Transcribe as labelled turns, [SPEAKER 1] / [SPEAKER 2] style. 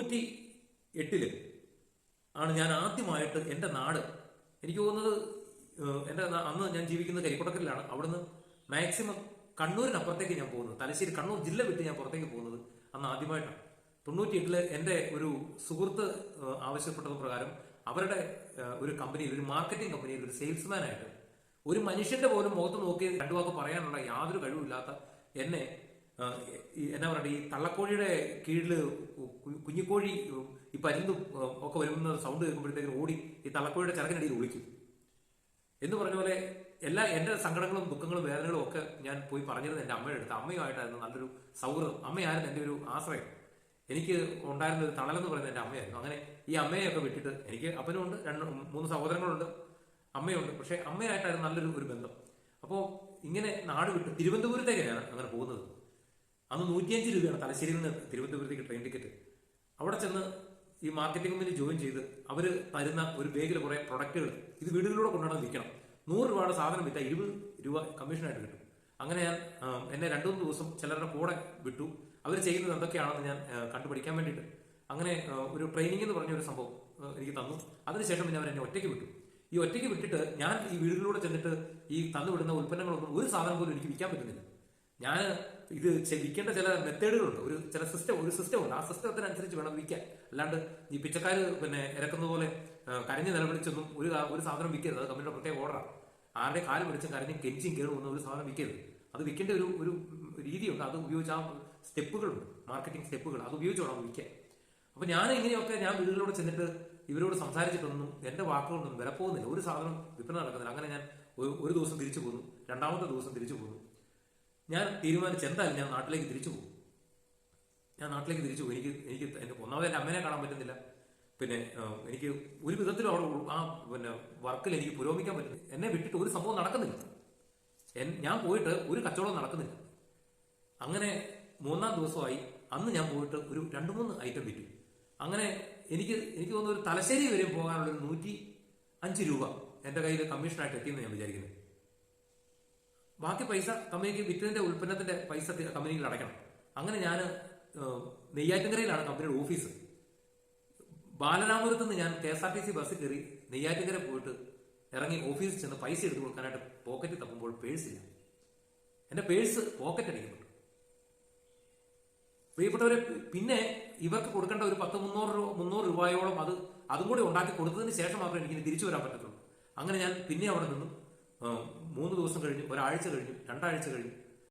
[SPEAKER 1] തൊണ്ണൂറ്റി എട്ടിൽ ആണ് ഞാൻ ആദ്യമായിട്ട് എന്റെ നാട്. എനിക്ക് തോന്നുന്നത് എന്റെ അന്ന് ഞാൻ ജീവിക്കുന്നത് കരിക്കുടക്കലിലാണ്. അവിടുന്ന് മാക്സിമം കണ്ണൂരിനപ്പുറത്തേക്ക് ഞാൻ പോകുന്നത്. തലശ്ശേരി കണ്ണൂർ ജില്ല വിട്ട് ഞാൻ പുറത്തേക്ക് പോകുന്നത് അന്ന് ആദ്യമായിട്ടാണ്. തൊണ്ണൂറ്റി എട്ടിൽ എന്റെ ഒരു സുഹൃത്ത് ആവശ്യപ്പെട്ടത് പ്രകാരം അവരുടെ ഒരു കമ്പനിയിൽ ഒരു മാർക്കറ്റിംഗ് കമ്പനിയിൽ ഒരു സെയിൽസ്മാനായിട്ട് ഒരു മനുഷ്യന്റെ പോലും മുഖത്ത് നോക്കി രണ്ടു വാക്ക് പറയാനുള്ള യാതൊരു കഴിവില്ലാത്ത എന്നെ എന്നാ പറയുക ഈ തള്ളക്കോഴിയുടെ കീഴിൽ കുഞ്ഞിക്കോഴി ഈ പരിന്തും ഒക്കെ വരുന്ന സൗണ്ട് കേൾക്കുമ്പോഴത്തേക്കും ഓടി ഈ തള്ളക്കോഴിയുടെ ചിറകിനടിയിൽ ഒളിക്കും. എന്ന് പറഞ്ഞ പോലെ എല്ലാ എന്റെ സങ്കടങ്ങളും ദുഃഖങ്ങളും വേദനകളും ഒക്കെ ഞാൻ പോയി പറഞ്ഞിരുന്നത് എന്റെ അമ്മയുടെ അടുത്ത്. അമ്മയുമായിട്ടായിരുന്നു നല്ലൊരു സൗഹൃദം. അമ്മയായിരുന്നു എന്റെ ഒരു ആശ്രയം. എനിക്ക് ഉണ്ടായിരുന്ന ഒരു തണലെന്ന് പറയുന്നത് എന്റെ അമ്മയായിരുന്നു. അങ്ങനെ ഈ അമ്മയെയൊക്കെ വിട്ടിട്ട് എനിക്ക് അപ്പനും ഉണ്ട് രണ്ട് മൂന്ന് സഹോദരങ്ങളുണ്ട് അമ്മയുണ്ട്. പക്ഷേ അമ്മയായിട്ടായിരുന്നു നല്ലൊരു ഒരു ബന്ധം. അപ്പോൾ ഇങ്ങനെ നാട് വിട്ട് തിരുവനന്തപുരത്തേക്കാണ് അങ്ങനെ പോകുന്നത്. അന്ന് നൂറ്റിയഞ്ച് രൂപയാണ് തലശ്ശേരിയിൽ നിന്ന് തിരുവനന്തപുരത്തേക്ക് ട്രെയിൻ ടിക്കറ്റ് അവിടെ ചെന്ന് ഈ മാർക്കറ്റിംഗ് കമ്പനി ജോയിൻ ചെയ്ത് അവർ തരുന്ന ഒരു ബാഗിൽ കുറെ പ്രൊഡക്റ്റുകൾ ഇത് വീടുകളിലൂടെ കൊണ്ടുവന്ന് വിൽക്കണം. നൂറ് രൂപയുടെ സാധനം വിറ്റാൽ ഇരുപത് രൂപ കമ്മീഷനായിട്ട് കിട്ടും. അങ്ങനെ ഞാൻ എന്നെ രണ്ടു മൂന്ന് ദിവസം ചിലരുടെ കൂടെ വിട്ടു. അവർ ചെയ്യുന്നത് എന്തൊക്കെയാണെന്ന് ഞാൻ കണ്ടുപിടിക്കാൻ വേണ്ടിയിട്ട്. അങ്ങനെ ഒരു ട്രെയിനിങ് എന്ന് പറഞ്ഞ ഒരു സംഭവം എനിക്ക് തന്നു. അതിനുശേഷം പിന്നെ അവർ എന്നെ ഒറ്റയ്ക്ക് വിട്ടു. ഈ ഒറ്റയ്ക്ക് വിട്ടിട്ട് ഞാൻ ഈ വീടുകളിലൂടെ ചെന്നിട്ട് ഈ തന്നു വിടുന്ന ഉൽപ്പന്നങ്ങളൊന്നും ഒരു സാധനം പോലും എനിക്ക് വിൽക്കാൻ പറ്റുന്നില്ല. ഞാൻ ഇത് വിൽക്കേണ്ട ചില മെത്തേഡുകളുണ്ട്. ഒരു ചില സിസ്റ്റം ഒരു സിസ്റ്റം ഉണ്ട്. ആ സിസ്റ്റത്തിനനുസരിച്ച് വേണം വിൽക്കാൻ. അല്ലാണ്ട് ഈ പിച്ചക്കാര് പിന്നെ ഇറക്കുന്ന പോലെ കരഞ്ഞ് നിലവിളിച്ചൊന്നും ഒരു ഒരു സാധനം വിൽക്കരുത്. അത് കമ്പനിയുടെ പ്രത്യേക ഓർഡറാണ് ആരുടെ കാൽ പിടിച്ചും കരഞ്ഞും കെഞ്ചിയും കയറുമെന്ന് ഒരു സാധനം വിൽക്കരുത്. അത് വിൽക്കേണ്ട ഒരു ഒരു രീതിയുണ്ട്. അത് ഉപയോഗിച്ച് ആ സ്റ്റെപ്പുകളുണ്ട്. മാർക്കറ്റിംഗ് സ്റ്റെപ്പുകൾ. അത് ഉപയോഗിച്ച് വേണം വിൽക്കാൻ. അപ്പൊ ഞാൻ ഇങ്ങനെയൊക്കെ ഞാൻ വീടുകളിലൂടെ ചെന്നിട്ട് ഇവരോട് സംസാരിച്ചിട്ടൊന്നും എന്റെ വാക്കുകളൊന്നും വില പോകുന്നില്ല ഒരു സാധനം വിൽപ്പന നടക്കുന്നില്ല. അങ്ങനെ ഞാൻ ഒരു ദിവസം തിരിച്ചു പോന്നു. രണ്ടാമത്തെ ദിവസം തിരിച്ചു പോന്നു. ഞാൻ തീരുമാനിച്ചു എന്തായാലും ഞാൻ നാട്ടിലേക്ക് തിരിച്ചു പോകും. ഞാൻ നാട്ടിലേക്ക് തിരിച്ചു പോകും. എനിക്ക് എനിക്ക് എന്റെ ഒന്നാമത് എന്റെ അമ്മേനെ കാണാൻ പറ്റുന്നില്ല. പിന്നെ എനിക്ക് ഒരു വിധത്തിലും അവിടെ ആ പിന്നെ വർക്കിൽ എനിക്ക് പുരോഗമിക്കാൻ പറ്റുന്നില്ല. എന്നെ വിട്ടിട്ട് ഒരു സംഭവം നടക്കുന്നില്ല. ഞാൻ പോയിട്ട് ഒരു കച്ചവടം നടക്കുന്നില്ല. അങ്ങനെ മൂന്നാം ദിവസമായി അന്ന് ഞാൻ പോയിട്ട് ഒരു രണ്ട് മൂന്ന് ഐറ്റം വിറ്റു. അങ്ങനെ എനിക്ക് എനിക്ക് തോന്നുന്നു ഒരു തലശ്ശേരി വരെ പോകാനുള്ള ഒരു നൂറ്റി അഞ്ച് രൂപ എന്റെ കയ്യിൽ കമ്മീഷനായിട്ട് എത്തിയെന്ന് ഞാൻ വിചാരിക്കുന്നത് ബാക്കി പൈസ കമ്പനിക്ക് വിറ്റതിന്റെ ഉൽപ്പന്നത്തിന്റെ പൈസ കമ്പനിയിൽ അടയ്ക്കണം. അങ്ങനെ ഞാൻ നെയ്യാറ്റിൻകരയിലാണ് കമ്പനിയുടെ ഓഫീസ്. ബാലരാമപുരത്ത് നിന്ന് ഞാൻ K S R T C ബസ്സിൽ കയറി നെയ്യാറ്റിൻകര പോയിട്ട് ഇറങ്ങി ഓഫീസിൽ ചെന്ന് പൈസ എടുത്തു കൊടുക്കാനായിട്ട് പോക്കറ്റ് തപ്പുമ്പോൾ പേഴ്സില്ല എന്റെ പേഴ്സ് പോക്കറ്റ് അടിക്കപ്പെട്ടു. പ്രിയപ്പെട്ടവരെ പിന്നെ ഇവർക്ക് കൊടുക്കേണ്ട ഒരു പത്ത് മുന്നൂറ് രൂപ മുന്നൂറ് രൂപയോളം അത് അതും കൂടി ഉണ്ടാക്കി കൊടുത്തതിന് ശേഷം മാത്രമേ എനിക്ക് തിരിച്ചു വരാൻ പറ്റത്തുള്ളൂ. അങ്ങനെ ഞാൻ പിന്നെ അവിടെ നിന്നും. മൂന്ന് ദിവസം കഴിഞ്ഞു ഒരാഴ്ച കഴിഞ്ഞു രണ്ടാഴ്ച കഴിഞ്ഞു